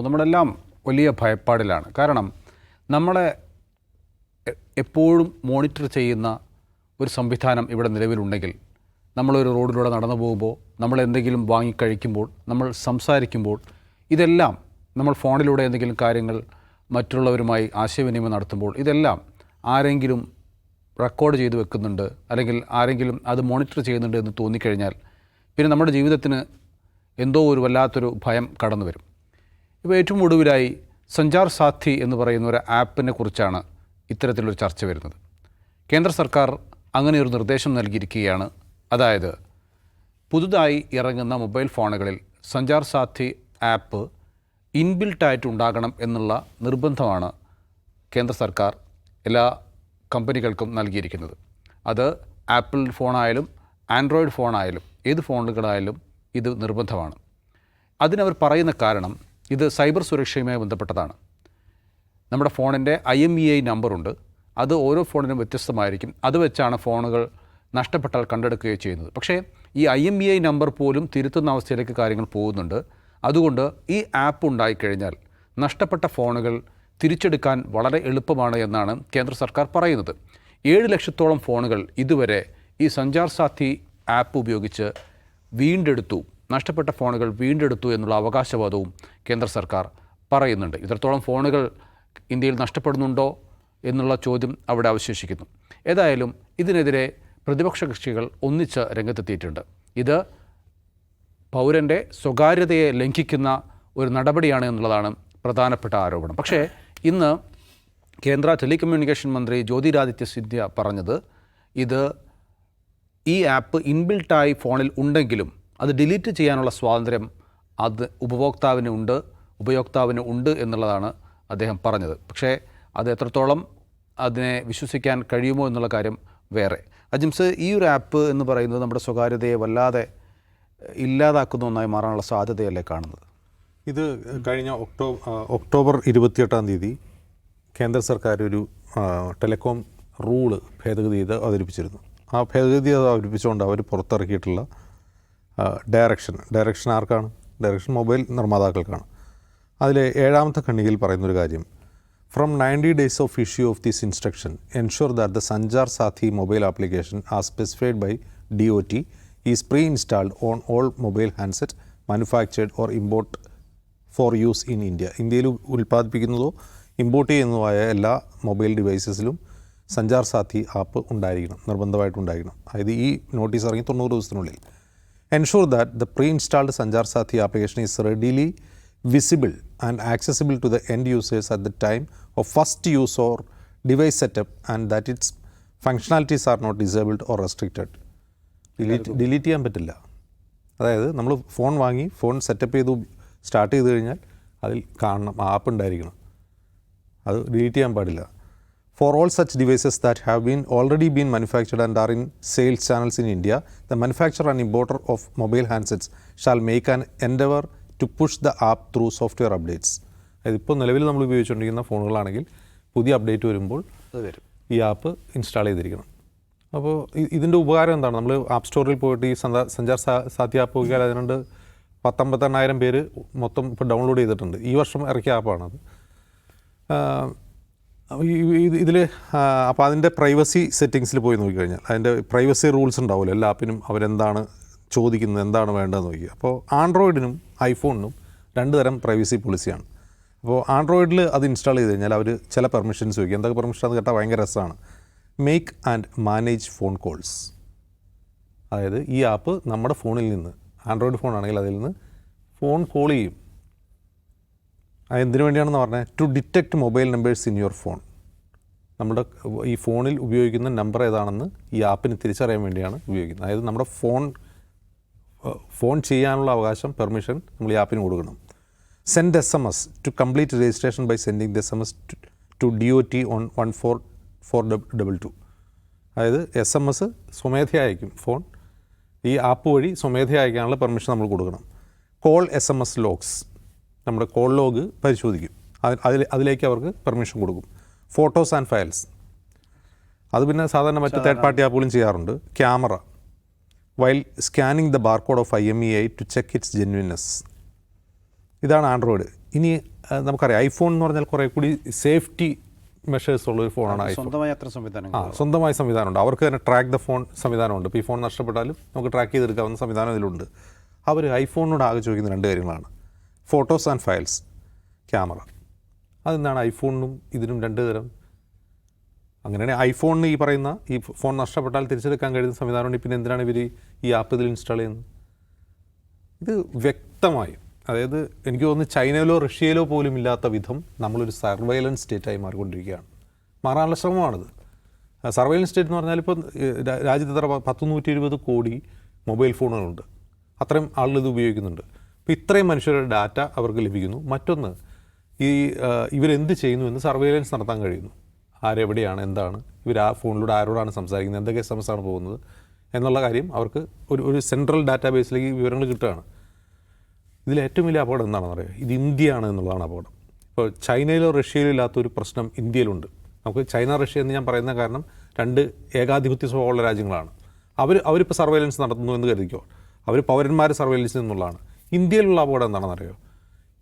അപ്പോൾ നമ്മളെല്ലാം വലിയ ഭയപ്പാടിലാണ്. കാരണം നമ്മളെ എപ്പോഴും മോണിറ്റർ ചെയ്യുന്ന ഒരു സംവിധാനം ഇവിടെ നിലവിലുണ്ടെങ്കിൽ നമ്മളൊരു റോഡിലൂടെ നടന്നു പോകുമ്പോൾ നമ്മൾ എന്തെങ്കിലും വാങ്ങിക്കഴിക്കുമ്പോൾ നമ്മൾ സംസാരിക്കുമ്പോൾ ഇതെല്ലാം നമ്മൾ ഫോണിലൂടെ എന്തെങ്കിലും കാര്യങ്ങൾ മറ്റുള്ളവരുമായി ആശയവിനിമയം നടത്തുമ്പോൾ ഇതെല്ലാം ആരെങ്കിലും റെക്കോർഡ് ചെയ്ത് വെക്കുന്നുണ്ട് അല്ലെങ്കിൽ ആരെങ്കിലും അത് മോണിറ്റർ ചെയ്യുന്നുണ്ട് എന്ന് തോന്നിക്കഴിഞ്ഞാൽ പിന്നെ നമ്മുടെ ജീവിതത്തിന് എന്തോ ഒരു വല്ലാത്തൊരു ഭയം കടന്നു വരും ഇപ്പോൾ ഏറ്റവും ഒടുവിലായി സഞ്ചാർ സാഥി എന്ന് പറയുന്ന ഒരു ആപ്പിനെ കുറിച്ചാണ് ഇത്തരത്തിലൊരു ചർച്ച വരുന്നത്. കേന്ദ്ര സർക്കാർ അങ്ങനെ ഒരു നിർദ്ദേശം നൽകിയിരിക്കുകയാണ്. അതായത് പുതുതായി ഇറങ്ങുന്ന മൊബൈൽ ഫോണുകളിൽ സഞ്ചാർ സാഥി ആപ്പ് ഇൻബിൽട്ടായിട്ട് ഉണ്ടാകണം എന്നുള്ള നിർബന്ധമാണ് കേന്ദ്ര സർക്കാർ എല്ലാ കമ്പനികൾക്കും നൽകിയിരിക്കുന്നത്. അത് ആപ്പിൾ ഫോണായാലും ആൻഡ്രോയിഡ് ഫോണായാലും ഏത് ഫോണുകളായാലും ഇത് നിർബന്ധമാണ്. അതിനവർ പറയുന്ന കാരണം ഇത് സൈബർ സുരക്ഷയുമായി ബന്ധപ്പെട്ടതാണ്. നമ്മുടെ ഫോണിന്റെ ഐ എം ഇ ഐ നമ്പറുണ്ട്. അത് ഓരോ ഫോണിനും വ്യത്യസ്തമായിരിക്കും. അത് വെച്ചാണ് ഫോണുകൾ നഷ്ടപ്പെട്ടാൽ കണ്ടെടുക്കുകയോ ചെയ്യുന്നത്. പക്ഷേ ഈ I M E I number പോലും തിരുത്തുന്ന അവസ്ഥയിലേക്ക് കാര്യങ്ങൾ പോകുന്നുണ്ട്. അതുകൊണ്ട് ഈ ആപ്പ് ഉണ്ടായിക്കഴിഞ്ഞാൽ നഷ്ടപ്പെട്ട ഫോണുകൾ തിരിച്ചെടുക്കാൻ വളരെ എളുപ്പമാണ് എന്നാണ് കേന്ദ്ര സർക്കാർ പറയുന്നത്. ഏഴ് ലക്ഷത്തോളം ഫോണുകൾ ഇതുവരെ ഈ സഞ്ചാർ സാഥി ആപ്പ് ഉപയോഗിച്ച് വീണ്ടെടുത്തു. നഷ്ടപ്പെട്ട ഫോണുകൾ വീണ്ടെടുത്തു എന്നുള്ള അവകാശവാദവും കേന്ദ്ര സർക്കാർ പറയുന്നുണ്ട്. ഇത്രത്തോളം ഫോണുകൾ ഇന്ത്യയിൽ നഷ്ടപ്പെടുന്നുണ്ടോ എന്നുള്ള ചോദ്യം അവിടെ അവശേഷിക്കുന്നു. ഏതായാലും ഇതിനെതിരെ പ്രതിപക്ഷ കക്ഷികൾ ഒന്നിച്ച് രംഗത്തെത്തിയിട്ടുണ്ട്. ഇത് പൗരന്റെ സ്വകാര്യതയെ ലംഘിക്കുന്ന ഒരു നടപടിയാണ് എന്നുള്ളതാണ് പ്രധാനപ്പെട്ട ആരോപണം. പക്ഷേ ഇന്ന് കേന്ദ്ര ടെലികമ്മ്യൂണിക്കേഷൻ മന്ത്രി ജ്യോതിരാദിത്യ സിന്ധ്യ പറഞ്ഞത് ഇത് ഈ ആപ്പ് ഇൻബിൽട്ടായി ഫോണിൽ ഉണ്ടെങ്കിലും അത് ഡിലീറ്റ് ചെയ്യാനുള്ള സ്വാതന്ത്ര്യം അത് ഉപഭോക്താവിന് ഉണ്ട് ഉപയോക്താവിന് ഉണ്ട് എന്നുള്ളതാണ് അദ്ദേഹം പറഞ്ഞത്. പക്ഷേ അത് എത്രത്തോളം അതിനെ വിശ്വസിക്കാൻ കഴിയുമോ എന്നുള്ള കാര്യം വേറെ. അജിംസ് ഈ ഒരു ആപ്പ് എന്ന് പറയുന്നത് നമ്മുടെ സ്വകാര്യതയെ വല്ലാതെ ഇല്ലാതാക്കുന്ന ഒന്നായി മാറാനുള്ള സാധ്യതയല്ലേ കാണുന്നത്? ഇത് കഴിഞ്ഞ ഒക്ടോബർ ഒക്ടോബർ ഇരുപത്തിയെട്ടാം തീയതി കേന്ദ്ര സർക്കാർ ഒരു ടെലികോം റൂൾ ഭേദഗതി ചെയ്ത് അവതരിപ്പിച്ചിരുന്നു. ആ ഭേദഗതി അവതരിപ്പിച്ചുകൊണ്ട് അവർ പുറത്തിറക്കിയിട്ടുള്ള ഡയറക്ഷൻ ഡയറക്ഷൻ ആർക്കാണ്? ഡയറക്ഷൻ മൊബൈൽ നിർമ്മാതാക്കൾക്കാണ്. അതിൽ ഏഴാമത്തെ ഖണ്ഡികയിൽ പറയുന്നൊരു കാര്യം. From ninety days of issue of this instruction ensure that the Sanchar Saathi mobile application are specified by D O T is pre installed on all mobile handset manufactured or import for use in India ഇന്ത്യയിൽ ഉൽപ്പാദിപ്പിക്കുന്നതോ import ആയ എല്ലാ mobile ഡിവൈസസിലും Sanchar Saathi app ഉണ്ടായിരിക്കണം നിർബന്ധമായിട്ടുണ്ടായിരിക്കണം അതായത് ഈ notice ഇറങ്ങി തൊണ്ണൂറ് ദിവസത്തിനുള്ളിൽ. That the pre installed Sanchar Saathi application is readily visible and accessible to the end users at the time of first use or device setup and that its functionalities are not disabled or restricted delete delete ചെയ്യാൻ പറ്റില്ല. അതായത് നമ്മൾ phone വാങ്ങി phone setup ചെയ്തു start ചെയ്ത് കഴിഞ്ഞാൽ അതിൽ കാണണം ആപ്പ് ഉണ്ടായിരിക്കണം. അത് ഡിലീറ്റ് ചെയ്യാൻ പാടില്ല. For all such devices that have been already been manufactured and are in sales channels in India the manufacture and importer of mobile handsets shall make an endeavour to push the app through software updates അതായത് ഇപ്പോൾ നിലവിൽ നമ്മൾ ഉപയോഗിച്ചുകൊണ്ടിരിക്കുന്ന ഫോണുകളാണെങ്കിൽ പുതിയ update വരുമ്പോൾ അത് വരും. ഈ app install ചെയ്തിരിക്കണം. അപ്പോൾ ഇതിന്റെ ഉപകാരം എന്താണ്? നമ്മൾ ആപ്പ് സ്റ്റോറിൽ പോയിട്ട് ഈ സഞ്ചാർ സാധ്യ ആപ്പ് നോക്കിയാൽ അതിനുണ്ട് പത്തൊമ്പത്തെണ്ണായിരം പേര് മൊത്തം ഇപ്പോൾ ഡൗൺലോഡ് ചെയ്തിട്ടുണ്ട്. ഈ വർഷം ഇറക്കിയ ആപ്പാണത് ഇതിൽ അപ്പോൾ അതിന്റെ പ്രൈവസി സെറ്റിങ്സിൽ പോയി നോക്കിക്കഴിഞ്ഞാൽ അതിന്റെ പ്രൈവസി റൂൾസ് ഉണ്ടാവുമല്ലോ എല്ലാ ആപ്പിനും അവരെന്താണ് ചോദിക്കുന്നത് എന്താണ് വേണ്ടതെന്ന് നോക്കി. അപ്പോൾ ആൻഡ്രോയിഡിനും ഐഫോണിനും രണ്ട് തരം പ്രൈവസി പോളിസിയാണ് അപ്പോൾ ആൻഡ്രോയിഡിൽ അത് ഇൻസ്റ്റാൾ ചെയ്ത് കഴിഞ്ഞാൽ അവർ ചില പെർമിഷൻസ് ചോദിക്കും. എന്തൊക്കെ പെർമിഷൻ അത് കേട്ടാൽ ഭയങ്കര രസമാണ്. Make and manage phone calls അതായത് ഈ ആപ്പ് നമ്മുടെ ഫോണിൽ നിന്ന് ആൻഡ്രോയിഡ് ഫോൺ ആണെങ്കിൽ അതിൽ നിന്ന് ഫോൺ കോൾ ചെയ്യും. എന്തിനു വേണ്ടിയാണെന്ന് പറഞ്ഞാൽ to detect mobile numbers in your phone നമ്മുടെ ഈ ഫോണിൽ ഉപയോഗിക്കുന്ന നമ്പർ ഏതാണെന്ന് ഈ ആപ്പിന് തിരിച്ചറിയാൻ വേണ്ടിയാണ് ഉപയോഗിക്കുന്നത്. അതായത് നമ്മുടെ ഫോൺ ഫോൺ ചെയ്യാനുള്ള അവകാശം പെർമിഷൻ നമ്മൾ ഈ ആപ്പിന് കൊടുക്കണം. Send S M S to complete registration by sending the S M S to D O T on one four four double two അതായത് എസ് എം എസ് സ്വമേധയാ അയക്കും ഫോൺ ഈ ആപ്പ് വഴി സ്വമേധയാ അയക്കാനുള്ള പെർമിഷൻ നമ്മൾ കൊടുക്കണം. Call S M S logs നമ്മുടെ call log പരിശോധിക്കും. അതിൽ അതിൽ അതിലേക്ക് അവർക്ക് പെർമിഷൻ കൊടുക്കും. ഫോട്ടോസ് ആൻഡ് ഫയൽസ് അത് പിന്നെ സാധാരണ മറ്റ് തേർഡ് പാർട്ടി ആപ്പുകളും ചെയ്യാറുണ്ട്. Camera while scanning the barcode of I M E I to check its genuineness ഇതാണ് ആൻഡ്രോയിഡ് ഇനി നമുക്കറിയാം. ഐഫോൺ എന്ന് പറഞ്ഞാൽ കുറേ കൂടി സേഫ്റ്റി മെഷേഴ്സ് ഉള്ള ഒരു ഫോണാണ് സംവിധാനം സ്വന്തമായി അത്ര സംവിധാനങ്ങൾ ആ സ്വന്തമായ സംവിധാനമുണ്ട്. അവർക്ക് തന്നെ ട്രാക്ക് ദ ഫോൺ സംവിധാനമുണ്ട്. ഇപ്പോൾ ഈ ഫോൺ നഷ്ടപ്പെട്ടാലും നമുക്ക് ട്രാക്ക് ചെയ്തെടുക്കാവുന്ന സംവിധാനം ഇതിലുണ്ട്. അവർ ഐഫോണിനോട് ആകെ ചോദിക്കുന്ന രണ്ട് കാര്യങ്ങളാണ്. Photos and files camera. അതെന്താണ് ഐഫോണിനും ഇതിനും രണ്ട് തരം? അങ്ങനെയാണെങ്കിൽ ഐഫോണിന് ഈ പറയുന്ന ഈ ഫോൺ നഷ്ടപ്പെട്ടാൽ തിരിച്ചെടുക്കാൻ കഴിയുന്ന സംവിധാനമുണ്ട് പിന്നെ എന്തിനാണ് ഇവർ ഈ ആപ്പ് ഇതിൽ ഇൻസ്റ്റാൾ ചെയ്യുന്നത്? ഇത് വ്യക്തമായും അതായത് എനിക്ക് തോന്നുന്നു ചൈനയിലോ റഷ്യയിലോ പോലും ഇല്ലാത്ത വിധം നമ്മളൊരു സർവൈലൻസ് സ്റ്റേറ്റായി മാറിക്കൊണ്ടിരിക്കുകയാണ്. മാറാനുള്ള ശ്രമമാണിത്. സർവൈലൻസ് സ്റ്റേറ്റ് എന്ന് പറഞ്ഞാൽ ഇപ്പോൾ രാജ്യത്ത് എത്ര പത്ത് നൂറ്റി ഇരുപത് കോടി മൊബൈൽ ഫോണുകളുണ്ട്. അത്രയും ആളുകൾ ഇത് ഉപയോഗിക്കുന്നുണ്ട്. അപ്പോൾ ഇത്രയും മനുഷ്യരുടെ ഡാറ്റ അവർക്ക് ലഭിക്കുന്നു. മറ്റൊന്ന് ഈ ഇവരെന്ത് ചെയ്യുന്നു എന്ന് സർവൈലൻസ് നടത്താൻ കഴിയുന്നു. ആരെവിടെയാണ് എന്താണ് ഇവർ ആ ഫോണിലൂടെ ആരോടാണ് സംസാരിക്കുന്നത് എന്തൊക്കെ എസ് എം എസ് ആണ് പോകുന്നത് എന്നുള്ള കാര്യം അവർക്ക് ഒരു ഒരു സെൻട്രൽ ഡാറ്റാബേസിലേക്ക് വിവരങ്ങൾ കിട്ടുകയാണ്. ഇതിൽ ഏറ്റവും വലിയ അപകടം എന്താണെന്ന് അറിയുക ഇത് ഇന്ത്യയാണ് എന്നുള്ളതാണ് അപകടം. ഇപ്പോൾ ചൈനയിലോ റഷ്യയിലോ ഇല്ലാത്ത ഒരു പ്രശ്നം ഇന്ത്യയിലുണ്ട്. നമുക്ക് ചൈന റഷ്യ എന്ന് ഞാൻ പറയുന്ന കാരണം രണ്ട് ഏകാധിപത്യ സ്വഭാവമുള്ള രാജ്യങ്ങളാണ്. അവർ അവരിപ്പോൾ സർവൈലൻസ് നടത്തുന്നു എന്ന് കരുതിക്കോ? അവർ പൗരന്മാരെ സർവൈലൻസ് എന്നുള്ളതാണ് ഇന്ത്യയിലുള്ള അപകടം എന്താണെന്ന് അറിയോ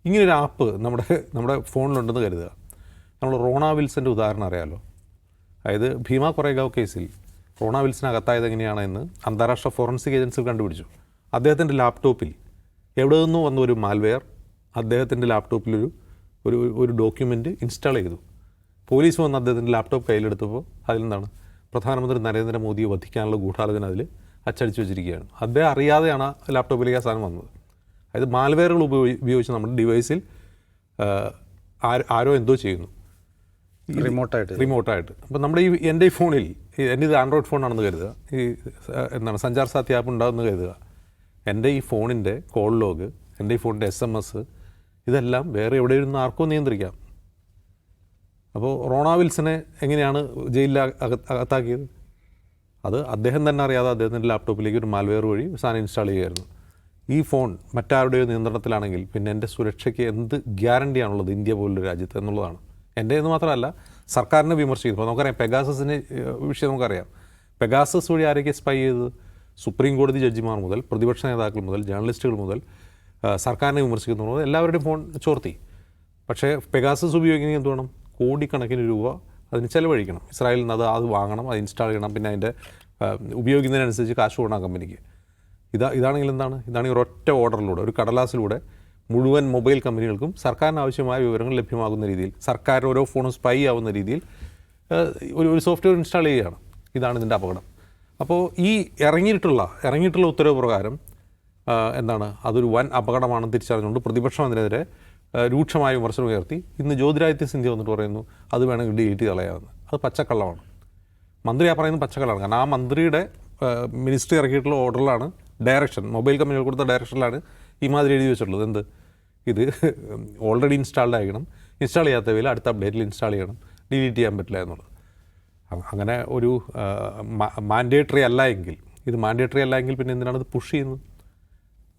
ഇങ്ങനൊരു ആപ്പ് നമ്മുടെ നമ്മുടെ ഫോണിലുണ്ടെന്ന് കരുതുക. നമ്മൾ റോണ വിൽസന്റെ ഉദാഹരണം അറിയാമല്ലോ അതായത് ഭീമ കൊറേഗാവ് കേസിൽ റോണ വിൽസൺ അകത്തായത് എങ്ങനെയാണെന്ന് അന്താരാഷ്ട്ര ഫോറൻസിക് ഏജൻസികൾ കണ്ടുപിടിച്ചു. അദ്ദേഹത്തിന്റെ ലാപ്ടോപ്പിൽ എവിടെ നിന്നും വന്ന ഒരു മാൽവെയർ അദ്ദേഹത്തിന്റെ ലാപ്ടോപ്പിലൊരു ഒരു ഒരു ഡോക്യുമെന്റ് ഇൻസ്റ്റാൾ ചെയ്തു. പോലീസ് വന്ന് അദ്ദേഹത്തിന്റെ ലാപ്ടോപ്പ് കയ്യിലെടുത്തപ്പോൾ അതിൽ അതിലെന്താണ്? പ്രധാനമന്ത്രി നരേന്ദ്രമോദിയെ വധിക്കാനുള്ള ഗൂഢാലോചന അതിൽ അച്ചടിച്ചു വെച്ചിരിക്കുകയാണ്. അദ്ദേഹം അറിയാതെയാണ് ലാപ്ടോപ്പിലേക്ക് ആ സാധനം വന്നത്. അതായത് മാൽവെയറുകൾ ഉപയോഗി ഉപയോഗിച്ച് നമ്മുടെ ഡിവൈസിൽ ആരോ- എന്തോ ചെയ്യുന്നു. റിമോട്ടായിട്ട് റിമോട്ടായിട്ട് അപ്പോൾ നമ്മുടെ ഈ എന്റെ ഈ ഫോണിൽ എന്റെ ഇത് ആൻഡ്രോയിഡ് ഫോണാണെന്ന് കരുതുക. ഈ എന്താണ് സഞ്ചാർ സാധ്യ ആപ്പ് ഉണ്ടാകുമെന്ന് കരുതുക. എന്റെ ഈ ഫോണിന്റെ കോൾ ലോഗ് എന്റെ ഈ ഫോണിന്റെ എസ് എം എസ് ഇതെല്ലാം വേറെ എവിടെ ഇരുന്ന് ആർക്കോ നിയന്ത്രിക്കാം. അപ്പോൾ റോണാ വിൽസനെ എങ്ങനെയാണ് ജയിലിൽ അക- അകത്താക്കിയത്? അത് അദ്ദേഹം തന്നെ അറിയാതെ അദ്ദേഹത്തിന്റെ ലാപ്ടോപ്പിലേക്ക് ഒരു മാൽവെയർ വഴി സാധനം ഇൻസ്റ്റാൾ ചെയ്യുമായിരുന്നു ഈ ഫോൺ മറ്റാരുടെയോ നിയന്ത്രണത്തിലാണെങ്കിൽ പിന്നെ എന്റെ സുരക്ഷയ്ക്ക് എന്ത് ഗ്യാരണ്ടിയാണുള്ളത് ഇന്ത്യ പോലുള്ള രാജ്യത്ത് എന്നുള്ളതാണ്. എന്റെ എന്ന് മാത്രമല്ല സർക്കാരിനെ വിമർശിക്കുന്നു. ഇപ്പോൾ നമുക്കറിയാം പെഗാസസിന്റെ വിഷയം നമുക്കറിയാം. പെഗാസസ് വഴി ആരൊക്കെ സ്പൈ ചെയ്തത്? സുപ്രീം കോടതി ജഡ്ജിമാർ മുതൽ പ്രതിപക്ഷ നേതാക്കൾ മുതൽ ജേർണലിസ്റ്റുകൾ മുതൽ സർക്കാരിനെ വിമർശിക്കുന്നു. എല്ലാവരുടെയും ഫോൺ ചോർത്തി. പക്ഷേ പെഗാസസ് ഉപയോഗിക്കുന്ന എന്ത് വേണം കോടിക്കണക്കിന് രൂപ അതിന് ചിലവഴിക്കണം. ഇസ്രായേലിൽ നിന്ന് അത് അത് വാങ്ങണം അത് ഇൻസ്റ്റാൾ ചെയ്യണം. പിന്നെ അതിന്റെ ഉപയോഗിക്കുന്നതിനനുസരിച്ച് കാശ് കൊടുക്കണം കമ്പനിക്ക് ഇതാ ഇതാണെങ്കിൽ എന്താണ്? ഇതാണെങ്കിൽ ഒരൊറ്റ ഓർഡറിലൂടെ ഒരു കടലാസിലൂടെ മുഴുവൻ മൊബൈൽ കമ്പനികൾക്കും സർക്കാരിന് ആവശ്യമായ വിവരങ്ങൾ ലഭ്യമാകുന്ന രീതിയിൽ സർക്കാർ ഓരോ ഫോണും സ്പൈ ആവുന്ന രീതിയിൽ ഒരു ഒരു സോഫ്റ്റ്വെയർ ഇൻസ്റ്റാൾ ചെയ്യുകയാണ്. ഇതാണ് ഇതിന്റെ അപകടം. അപ്പോൾ ഈ ഇറങ്ങിയിട്ടുള്ള ഇറങ്ങിയിട്ടുള്ള ഉത്തരവ് പ്രകാരം എന്താണ്? അതൊരു വൻ അപകടമാണെന്ന് തിരിച്ചറിഞ്ഞുകൊണ്ട് പ്രതിപക്ഷം അതിനെതിരെ രൂക്ഷമായ വിമർശനം ഉയർത്തി. ഇന്ന് ജ്യോതിരാദിത്യ സിന്ധ്യ വന്നിട്ട് പറയുന്നു അത് വേണമെങ്കിൽ ഡിലീറ്റ് കളയാമെന്ന്. അത് പച്ചക്കള്ളമാണ്. മന്ത്രി ആ പറയുന്നത് പച്ചക്കള്ളമാണ് കാരണം ആ മന്ത്രിയുടെ മിനിസ്ട്രി ഇറക്കിയിട്ടുള്ള ഓർഡറിലാണ് ഡയറക്ഷൻ മൊബൈൽ കമ്പനികൾ കൊടുത്ത ഡയറക്ഷനിലാണ് ഈ മാതിരി എഴുതി വെച്ചിട്ടുള്ളത്. എന്ത്? ഇത് ഓൾറെഡി ഇൻസ്റ്റാൾഡ് ആയിരിക്കണം. ഇൻസ്റ്റാൾ ചെയ്യാത്തവയിൽ അടുത്ത അപ്ഡേറ്റിൽ ഇൻസ്റ്റാൾ ചെയ്യണം. ഡിലീറ്റ് ചെയ്യാൻ പറ്റില്ല എന്നുള്ളത്. അങ്ങനെ ഒരു മാൻഡേറ്ററി അല്ല എങ്കിൽ ഇത് മാൻഡേറ്ററി അല്ല എങ്കിൽ പിന്നെ എന്തിനാണ് ഇത് പുഷ് ചെയ്യുന്നത്?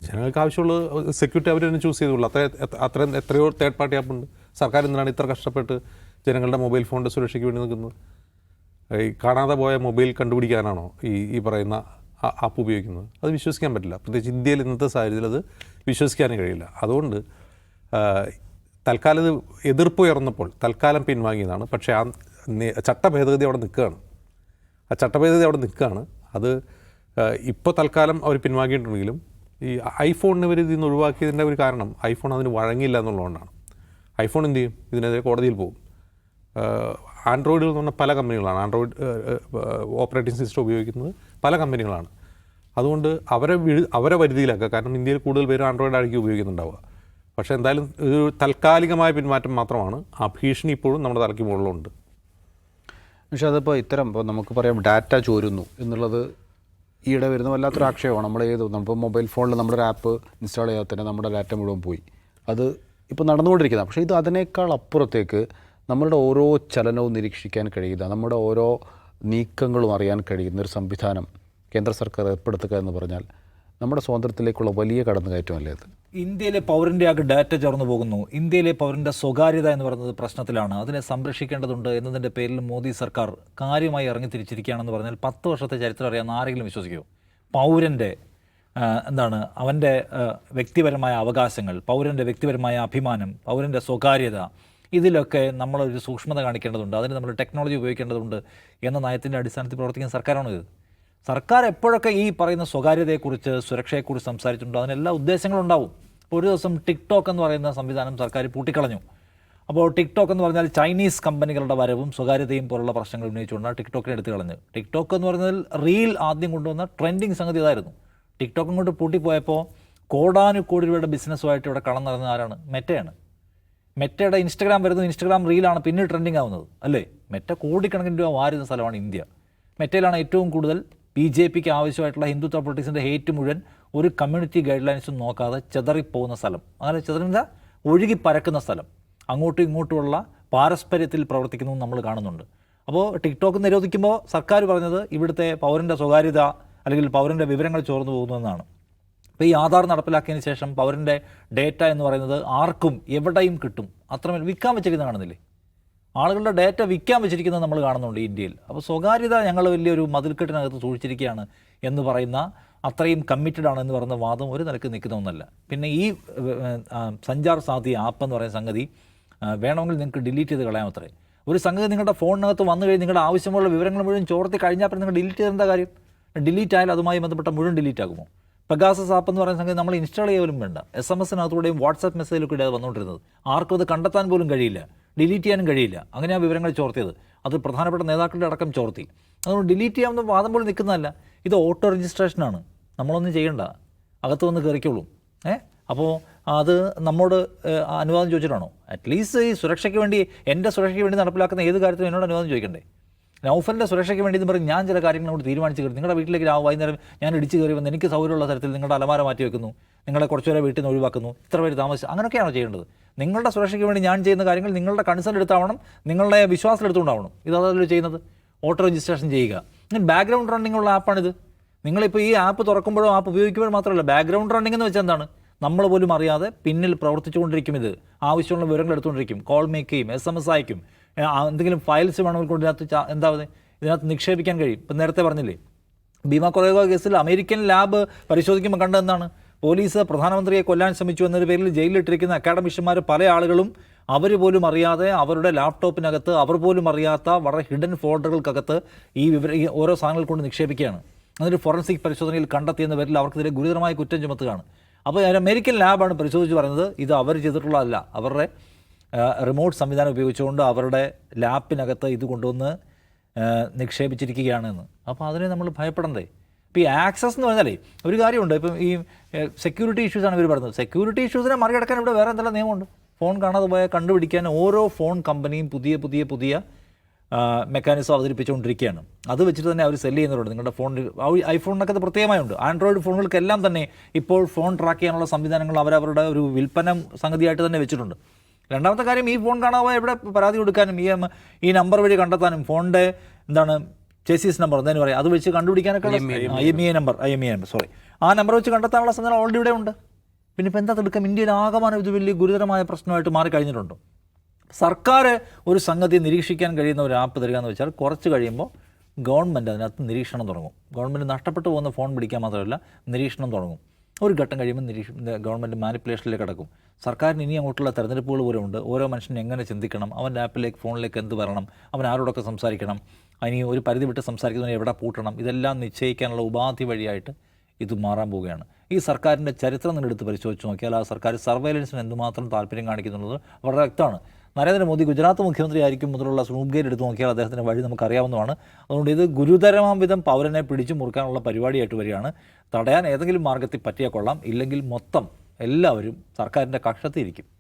ജനങ്ങൾക്ക് ആവശ്യമുള്ള സെക്യൂരിറ്റി അവർ തന്നെ ചൂസ് ചെയ്തുള്ളൂ അത്ര അത്രയും എത്രയോ തേർഡ് പാർട്ടി ആപ്പ് ഉണ്ട്. സർക്കാർ എന്തിനാണ് ഇത്ര കഷ്ടപ്പെട്ട് ജനങ്ങളുടെ മൊബൈൽ ഫോണിന്റെ സുരക്ഷയ്ക്ക് വേണ്ടി നിൽക്കുന്നത്? ഈ കാണാതെ പോയ മൊബൈൽ കണ്ടുപിടിക്കാനാണോ ഈ ഈ പറയുന്ന ആപ്പ് ഉപയോഗിക്കുന്നത് അത് വിശ്വസിക്കാൻ പറ്റില്ല. പ്രത്യേകിച്ച് ഇന്ത്യയിൽ ഇന്നത്തെ സാഹചര്യത്തിൽ അത് വിശ്വസിക്കാനും കഴിയില്ല. അതുകൊണ്ട് തൽക്കാലം എതിർപ്പ് ഉയർന്നപ്പോൾ തൽക്കാലം പിൻവാങ്ങിയതാണ്. പക്ഷേ ആ ചട്ടഭേദഗതി അവിടെ നിൽക്കുകയാണ്. ആ ചട്ടഭേദഗതി അവിടെ നിൽക്കുകയാണ്. അത് ഇപ്പോൾ തൽക്കാലം അവർ പിൻവാങ്ങിയിട്ടുണ്ടെങ്കിലും ഈ ഐഫോണിന് ഇവർ ഇതിൽ നിന്ന് ഒഴിവാക്കിയതിന്റെ ഒരു കാരണം ഐഫോൺ അതിന് വഴങ്ങിയില്ല എന്നുള്ളതുകൊണ്ടാണ്. ഐഫോൺ എന്ത് ചെയ്യും? ഇതിനെതിരെ കോടതിയിൽ പോകും. ആൻഡ്രോയിഡുകൾ എന്ന് പറഞ്ഞാൽ പല കമ്പനികളാണ്. ആൻഡ്രോയിഡ് ഓപ്പറേറ്റിംഗ് സിസ്റ്റം ഉപയോഗിക്കുന്നത് പല കമ്പനികളാണ്. അതുകൊണ്ട് അവരെ വിഴു അവരെ പരിധിയിലാക്കുക. കാരണം ഇന്ത്യയിൽ കൂടുതൽ പേര് ആൻഡ്രോയിഡ് ആയിരിക്കും ഉപയോഗിക്കുന്നുണ്ടാവുക. പക്ഷേ എന്തായാലും ഒരു താൽക്കാലികമായ പിന്മാറ്റം മാത്രമാണ്. ആ ഭീഷണി ഇപ്പോഴും നമ്മുടെ തലയ്ക്ക് മുകളിലുണ്ട്. പക്ഷേ അതിപ്പോൾ ഇത്തരം ഇപ്പോൾ നമുക്ക് പറയാം ഡാറ്റ ചോരുന്നു എന്നുള്ളത് ഈയിടെ വരുന്ന വല്ലാത്തൊരു ആക്ഷേപമാണ്. നമ്മൾ ഏത് നമ്മൾ മൊബൈൽ ഫോണിൽ നമ്മുടെ ഒരു ആപ്പ് ഇൻസ്റ്റാൾ ചെയ്യാതെ തന്നെ നമ്മുടെ ഡാറ്റ മുഴുവൻ പോയി. അത് ഇപ്പോൾ നടന്നുകൊണ്ടിരിക്കുന്നത് പക്ഷേ ഇത് അതിനേക്കാൾ അപ്പുറത്തേക്ക് നമ്മളുടെ ഓരോ ചലനവും നിരീക്ഷിക്കാൻ കഴിയുന്ന നമ്മുടെ ഓരോ നീക്കങ്ങളും അറിയാൻ കഴിയുന്ന ഒരു സംവിധാനം കേന്ദ്ര സർക്കാർ ഏർപ്പെടുത്തുക എന്ന് പറഞ്ഞാൽ നമ്മുടെ സ്വാതന്ത്ര്യത്തിലേക്കുള്ള വലിയ കടന്നുകയറ്റമല്ലേ അത്? ഇന്ത്യയിലെ പൗരന്റെ ആകെ ഡാറ്റ ചോർന്നു പോകുന്നു. ഇന്ത്യയിലെ പൗരന്റെ സ്വകാര്യത എന്ന് പറയുന്നത് പ്രശ്നത്തിലാണ്. അതിനെ സംരക്ഷിക്കേണ്ടതുണ്ട് എന്നതിന്റെ പേരിൽ മോദി സർക്കാർ കാര്യമായി ഇറങ്ങി തിരിച്ചിരിക്കുകയാണെന്ന് പറഞ്ഞാൽ പത്ത് വർഷത്തെ ചരിത്രം അറിയാവുന്ന ആരെങ്കിലും വിശ്വസിക്കുമോ പൗരന്റെ എന്താണ് അവന്റെ വ്യക്തിപരമായ അവകാശങ്ങൾ പൗരന്റെ വ്യക്തിപരമായ അഭിമാനം പൗരന്റെ സ്വകാര്യത ഇതിലൊക്കെ നമ്മളൊരു സൂക്ഷ്മത കാണിക്കേണ്ടതുണ്ട്. അതിന് നമ്മൾ ടെക്നോളജി ഉപയോഗിക്കേണ്ടതുണ്ട് എന്ന നയത്തിന്റെ അടിസ്ഥാനത്തിൽ പ്രവർത്തിക്കുന്ന സർക്കാരാണ് ഇത്? സർക്കാർ എപ്പോഴൊക്കെ ഈ പറയുന്ന സ്വകാര്യതയെക്കുറിച്ച് സുരക്ഷയെക്കുറിച്ച് സംസാരിച്ചിട്ടുണ്ടോ? അതിനെല്ലാ ഉദ്ദേശങ്ങളുണ്ടാവും ഇപ്പോൾ ഒരു ദിവസം ടിക്ടോക്ക് എന്ന് പറയുന്ന സംവിധാനം സർക്കാർ പൂട്ടിക്കളഞ്ഞു. അപ്പോൾ ടിക്ടോക്ക് എന്ന് പറഞ്ഞാൽ ചൈനീസ് കമ്പനികളുടെ വരവും സ്വകാര്യതയും പോലുള്ള പ്രശ്നങ്ങൾ ഉന്നയിച്ചുകൊണ്ടാണ് ടിക്ടോക്കിനെ എടുത്തു കളഞ്ഞത് ടിക്ടോക്ക് എന്ന് പറഞ്ഞാൽ റീൽ ആദ്യം കൊണ്ടുവന്ന ട്രെൻഡിങ് സംഗതി ഇതായിരുന്നു ടിക്ടോക്കും കൊണ്ട് പൂട്ടിപ്പോയപ്പോൾ കോടാനുകോടി രൂപയുടെ ബിസിനസ്സുമായിട്ട് ഇവിടെ കളം നടന്ന ആരാണ്? മെറ്റയാണ്. മെറ്റയുടെ ഇൻസ്റ്റഗ്രാം വരുന്നത് ഇൻസ്റ്റഗ്രാം റീലാണ് പിന്നെ ട്രെൻഡിങ് ആവുന്നത് അല്ലേ? മെറ്റ കോടിക്കണക്കിന് രൂപ വാരുന്ന സ്ഥലമാണ് ഇന്ത്യ. മെറ്റയിലാണ് ഏറ്റവും കൂടുതൽ ബി ജെ പിക്ക് ആവശ്യമായിട്ടുള്ള ഹിന്ദുത്വ പൊളിറ്റിക്സിന്റെ ഹേറ്റ് മുഴുവൻ ഒരു കമ്മ്യൂണിറ്റി ഗൈഡ് ലൈൻസും നോക്കാതെ ചെതറിപ്പോകുന്ന സ്ഥലം. അങ്ങനെ ചെതറിന്റെ ഒഴുകി പരക്കുന്ന സ്ഥലം. അങ്ങോട്ടും ഇങ്ങോട്ടുമുള്ള പാരസ്പര്യത്തിൽ പ്രവർത്തിക്കുന്നു നമ്മൾ കാണുന്നുണ്ട്. അപ്പോൾ ടിക്ടോക്ക് നിരോധിക്കുമ്പോൾ സർക്കാർ പറഞ്ഞത് ഇവിടുത്തെ പൗരന്റെ സ്വകാര്യത അല്ലെങ്കിൽ പൗരന്റെ വിവരങ്ങൾ ചോർന്നു പോകുന്നു ഇപ്പോൾ ഈ ആധാർ നടപ്പിലാക്കിയതിന് ശേഷം പൗരന്റെ ഡേറ്റ എന്ന് പറയുന്നത് ആർക്കും എവിടെയും കിട്ടും. അത്രമേൽ വിൽക്കാൻ വെച്ചിരിക്കുന്നത് കാണുന്നില്ലേ? ആളുകളുടെ ഡേറ്റ വിൽക്കാൻ വെച്ചിരിക്കുന്നത് നമ്മൾ കാണുന്നുണ്ട് ഇന്ത്യയിൽ. അപ്പോൾ സ്വകാര്യത ഞങ്ങൾ വലിയൊരു മതിൽക്കെട്ടിനകത്ത് സൂക്ഷിച്ചിരിക്കുകയാണ് എന്ന് പറയുന്ന അത്രയും കമ്മിറ്റഡ് ആണ് എന്ന് പറയുന്ന വാദം ഒരു നിലയ്ക്ക് നിൽക്കുന്ന ഒന്നല്ല. പിന്നെ ഈ സഞ്ചാർ സാധി ആപ്പ് എന്ന് പറയുന്ന സംഗതി വേണമെങ്കിൽ നിങ്ങൾക്ക് ഡിലീറ്റ് ചെയ്ത് കളയാം അത്രേ. ഒരു സംഗതി നിങ്ങളുടെ ഫോണിനകത്ത് വന്നു കഴിഞ്ഞ് നിങ്ങളുടെ ആവശ്യമുള്ള വിവരങ്ങൾ മുഴുവൻ ചോർത്തി കഴിഞ്ഞാൽ പിന്നെ നിങ്ങൾ ഡിലീറ്റ് ചെയ്തെന്താ കാര്യം? ഡിലീറ്റ് ആയാൽ അതുമായി ബന്ധപ്പെട്ട മുഴുവൻ ഡിലീറ്റ് ആകുമോ? പെഗാസസ് ആപ്പ് എന്ന് പറയുന്ന സംഗതി നമ്മൾ ഇൻസ്റ്റാൾ ചെയ്യാനും വേണ്ട. എസ് എം എസിനകത്തൂടെയും വാട്സാപ്പ് മെസ്സേജിലൂടെ അത് വന്നുകൊണ്ടിരുന്നത് ആർക്കും അത് കണ്ടെത്താൻ പോലും കഴിയില്ല. ഡിലീറ്റ് ചെയ്യാനും കഴിയില്ല. അങ്ങനെ ആ വിവരങ്ങൾ ചോർത്തിയത്. അത് പ്രധാനപ്പെട്ട നേതാക്കളുടെ അടക്കം ചോർത്തി. അതുകൊണ്ട് ഡിലീറ്റ് ചെയ്യാമെന്ന് വാദം പോലും നിൽക്കുന്നതല്ല. ഇത് ഓട്ടോ രജിസ്ട്രേഷനാണ് നമ്മളൊന്നും ചെയ്യണ്ട. അകത്ത് വന്ന് കയറിക്കോളും ഏ? അപ്പോൾ അത് നമ്മോട് അനുവാദം ചോദിച്ചിട്ടാണോ? അറ്റ്ലീസ്റ്റ് ഈ സുരക്ഷയ്ക്ക് വേണ്ടി എന്റെ സുരക്ഷയ്ക്ക് വേണ്ടി നടപ്പിലാക്കുന്ന ഏത് കാര്യത്തിനും എന്നോട് അനുവാദം ചോദിക്കണ്ടേ? നൗഫലിന്റെ സുരക്ഷയ്ക്ക് വേണ്ടി എന്ന് പറഞ്ഞ് ഞാൻ ചില കാര്യങ്ങളോട് തീരുമാനിച്ചു കയറി. നിങ്ങളുടെ വീട്ടിലേക്ക് രാവ് വൈകുന്നേരം ഞാൻ ഇടിച്ച് കയറി വന്ന് എനിക്ക് സൗകര്യമുള്ള തരത്തിൽ നിങ്ങളുടെ അലമാര മാറ്റി വെക്കുന്നു. നിങ്ങളെ കുറച്ചുപേരെ വീട്ടിൽ നിന്ന് ഒഴിവാക്കുന്നു. ഇത്ര പേര് താമസിച്ചു അങ്ങനെയൊക്കെയാണോ ചെയ്യേണ്ടത്? നിങ്ങളുടെ സുരക്ഷയ്ക്ക് വേണ്ടി ഞാൻ ചെയ്യുന്ന കാര്യങ്ങൾ നിങ്ങളുടെ കൺസേൺ എടുത്താവണം നിങ്ങളുടെ വിശ്വാസം എടുത്തുകൊണ്ടാവണം. ഇതല്ലോ ചെയ്യുന്നത്. ഓട്ടോ രജിസ്ട്രേഷൻ ചെയ്യുക. ബാക്ക്ഗ്രൗണ്ട് റണ്ണിംഗ് ഉള്ള ആപ്പാണിത് നിങ്ങളിപ്പോൾ ഈ ആപ്പ് തുറക്കുമ്പോഴോ ആപ്പ് ഉപയോഗിക്കുമ്പോഴോ മാത്രമല്ല ബാക്ക്ഗ്രൗണ്ട് റണ്ണിംഗ് എന്ന് വെച്ചാൽ എന്താണ്? നമ്മൾ പോലും അറിയാതെ പിന്നിൽ പ്രവർത്തിച്ചുകൊണ്ടിരിക്കും ഇത്. ആവശ്യമുള്ള വിവരങ്ങൾ എടുത്തുകൊണ്ടിരിക്കും. കോൾ മേക്ക് ചെയ്യും എസ് എം എസ് അയക്കും. ആ, എന്തെങ്കിലും ഫയൽസ് വേണമെങ്കിൽ കൊണ്ട് ഇതിനകത്ത് എന്താവുന്നത് എന്താ ഇതിനകത്ത് നിക്ഷേപിക്കാൻ കഴിയും. ഇപ്പം നേരത്തെ പറഞ്ഞില്ലേ ഭീമ കൊറേഗോ കേസിൽ അമേരിക്കൻ ലാബ് പരിശോധിക്കുമ്പോൾ കണ്ടതെന്നാണ് പോലീസ് പ്രധാനമന്ത്രിയെ കൊല്ലാൻ ശ്രമിച്ചു എന്നൊരു പേരിൽ ജയിലിലിട്ടിരിക്കുന്ന അക്കാഡമിഷ്യന്മാർ പല ആളുകളും അവർ പോലും അറിയാതെ അവരുടെ ലാപ്ടോപ്പിനകത്ത് അവർ പോലും അറിയാത്ത വളരെ ഹിഡൻ ഫോൾഡറുകൾക്കകത്ത് ഈ വിവര ഈ ഓരോ സാധനങ്ങൾ കൊണ്ട് നിക്ഷേപിക്കുകയാണ്. എന്നിട്ട് ഫോറൻസിക് പരിശോധനയിൽ കണ്ടെത്തിയെന്ന പേരിൽ അവർക്കെതിരെ ഗുരുതരമായ കുറ്റം ചുമത്തുകയാണ്. അപ്പോൾ അമേരിക്കൻ ലാബാണ് പരിശോധിച്ച് പറയുന്നത് ഇത് അവർ ചെയ്തിട്ടുള്ളതല്ല. അവരുടെ റിമോട്ട് സംവിധാനം ഉപയോഗിച്ചുകൊണ്ട് അവരുടെ ലാപ്പിനകത്ത് ഇത് കൊണ്ടുവന്ന് നിക്ഷേപിച്ചിരിക്കുകയാണെന്ന്. അപ്പോൾ അതിനെ നമ്മൾ ഭയപ്പെടണ്ടേ? ഇപ്പോൾ ഈ ആക്സസ് എന്ന് പറഞ്ഞാലേ ഒരു കാര്യമുണ്ട്. ഇപ്പം ഈ സെക്യൂരിറ്റി ഇഷ്യൂസാണ് ഇവർ പറയുന്നത്. സെക്യൂരിറ്റി ഇഷ്യൂസിനെ മറികടക്കാൻ ഇവിടെ വേറെ എന്തെല്ലാം നിയമമുണ്ട്? ഫോൺ കാണാതെ പോയാൽ കണ്ടുപിടിക്കാൻ ഓരോ ഫോൺ കമ്പനിയും പുതിയ പുതിയ പുതിയ മെക്കാനിസം അവതരിപ്പിച്ചുകൊണ്ടിരിക്കുകയാണ്. അത് വെച്ചിട്ട് തന്നെ അവർ സെൽ ചെയ്യുന്നവരുണ്ട്. നിങ്ങളുടെ ഫോണിൽ ഐഫോണിനൊക്കെ അത് പ്രത്യേകമായുണ്ട്. ആൻഡ്രോയിഡ് ഫോണുകൾക്കെല്ലാം തന്നെ ഇപ്പോൾ ഫോൺ ട്രാക്ക് ചെയ്യാനുള്ള സംവിധാനങ്ങൾ അവരവരുടെ ഒരു വിൽപ്പന സംഗതിയായിട്ട് തന്നെ വെച്ചിട്ടുണ്ട്. രണ്ടാമത്തെ കാര്യം ഈ ഫോൺ കാണാതെ എവിടെ പരാതി കൊടുക്കാനും ഈ ഈ നമ്പർ വഴി കണ്ടെത്താനും ഫോണിന്റെ എന്താണ് ചേസീസ് നമ്പർ എന്തായാലും പറയാം? അത് വെച്ച് കണ്ടുപിടിക്കാനൊക്കെ I M E number I M E number sorry ആ നമ്പർ വെച്ച് കണ്ടെത്താനുള്ള സംവിധാനം ഓൾറെഡി ഇവിടെ ഉണ്ട്. പിന്നെ ഇപ്പം എന്താ എടുക്കാം ഇന്ത്യയിൽ ആകമാനം ഇത് വലിയ ഗുരുതരമായ പ്രശ്നമായിട്ട് മാറി മാറിക്കഴിഞ്ഞിട്ടുണ്ടോ സർക്കാർ ഒരു സംഗതി നിരീക്ഷിക്കാൻ കഴിയുന്ന ഒരു ആപ്പ് തരിക എന്ന് വെച്ചാൽ കുറച്ച് കഴിയുമ്പോൾ ഗവൺമെന്റ് അതിനകത്ത് നിരീക്ഷണം തുടങ്ങും. ഗവൺമെന്റ് നഷ്ടപ്പെട്ടു പോകുന്ന ഫോൺ പിടിക്കാൻ മാത്രമല്ല നിരീക്ഷണം തുടങ്ങും. ഒരു ഘട്ടം കഴിയുമ്പോൾ നിരീക്ഷ ഗവൺമെന്റ് മാനിപ്പുലേഷനിലേക്ക് കടക്കും. സർക്കാരിന് ഇനി അങ്ങോട്ടുള്ള തെരഞ്ഞെടുപ്പുകൾ പോലും ഉണ്ട്. ഓരോ മനുഷ്യനും എങ്ങനെ ചിന്തിക്കണം? അവൻ ആപ്പിലേക്ക് ഫോണിലേക്ക് എന്ത് വരണം? അവൻ ആരോടൊക്കെ സംസാരിക്കണം? അതിന് ഒരു പരിധി വിട്ട് സംസാരിക്കുന്നതിന് എവിടെ പൂട്ടണം? ഇതെല്ലാം നിശ്ചയിക്കാനുള്ള ഉപാധി വഴിയായിട്ട് ഇത് മാറാൻ പോവുകയാണ്. ഈ സർക്കാരിന്റെ ചരിത്രം നിന്നെടുത്ത് പരിശോധിച്ച് നോക്കിയാൽ ആ സർക്കാർ സർവൈലൻസിന് എന്തുമാത്രം താല്പര്യം കാണിക്കുന്നുള്ളത് വളരെ വ്യക്തമാണ്. നരേന്ദ്രമോദി ഗുജറാത്ത് മുഖ്യമന്ത്രി ആയിരിക്കും മുതലുള്ള സ്നൂപ്ഗേറ്റ് എടുത്ത് നോക്കിയാൽ അദ്ദേഹത്തിന്റെ വഴി നമുക്കറിയാവുന്നതാണ്. അതുകൊണ്ട് ഇത് ഗുരുതരമാം വിധം പൗരനെ പിടിച്ചു മുറുക്കാനുള്ള പരിപാടിയായിട്ട് വരികയാണ്. തടയാൻ ഏതെങ്കിലും മാർഗത്തിൽ പറ്റിയാൽ കൊള്ളാം. ഇല്ലെങ്കിൽ മൊത്തം എല്ലാവരും സർക്കാരിന്റെ കക്ഷത്തിരിക്കും